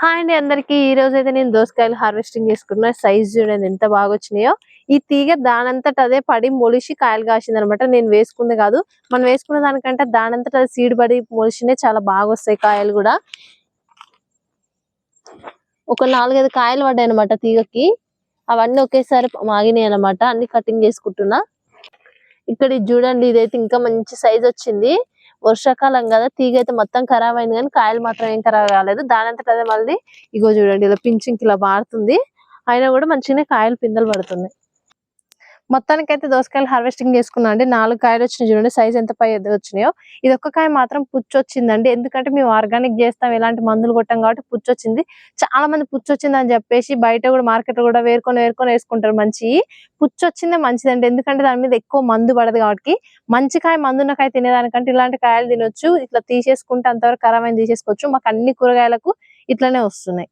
Hi అండి అందరికి. ఈ రోజు అయితే నేను దోసకాయలు హార్వెస్టింగ్ చేసుకున్నా సైజ్ చూడండి ఎంత బాగా వచ్చినాయో ఈ తీగ దానంతట అదే పడి మొలిసి కాయలు కాసింది అనమాట నేను వేసుకుంది కాదు. మనం వేసుకున్న దానికంటే దానంతట అది సీడ్ పడి మొలిసినే చాలా బాగా వస్తాయి కాయలు కూడా. ఒక నాలుగైదు కాయలు పడ్డాయి అనమాట తీగకి. అవన్నీ ఒకేసారి మాగినాయి అనమాట అన్ని కటింగ్ చేసుకుంటున్నా. ఇక్కడ ఇది చూడండి ఇదైతే ఇంకా మంచి సైజ్ వచ్చింది వర్షాకాలం కదా తీగ అయితే మొత్తం ఖరాబ్ అయింది కానీ కాయలు మాత్రం ఏం ఖరాబ్ కాలేదు. దాని అదే మళ్ళీ ఇగో చూడండి ఇలా పింఛింగ్ ఇలా మారుతుంది. అయినా కూడా మంచిగానే కాయలు పిందెలు పడుతున్నాయి. మొత్తానికి అయితే దోసకాయలు హార్వెస్టింగ్ చేసుకున్నా అండి. నాలుగు కాయలు వచ్చినాయి చూడండి. సైజ్ ఎంత పై వచ్చినాయో. ఇది ఒక్క కాయ మాత్రం పుచ్చొచ్చిందండి. ఎందుకంటే మేము ఆర్గానిక్ చేస్తాం ఎలాంటి మందులు కొట్టాం కాబట్టి పుచ్చొచ్చింది. చాలా మంది పుచ్చొచ్చింది అని చెప్పేసి బయట కూడా మార్కెట్ కూడా వేరుకొని వేరుకొని వేసుకుంటారు మంచి. పుచ్చొచ్చిందే మంచిదండి. ఎందుకంటే దాని మీద ఎక్కువ మందు పడదు కాబట్టి. మంచి కాయ మందున్న కాయ తినేదానికంటే ఇలాంటి కాయలు తినొచ్చు. ఇట్లా తీసేసుకుంటే అంతవరకు ఖరాబ్ తీసేసుకోవచ్చు. మాకు అన్ని కూరగాయలకు ఇట్లానే వస్తున్నాయి.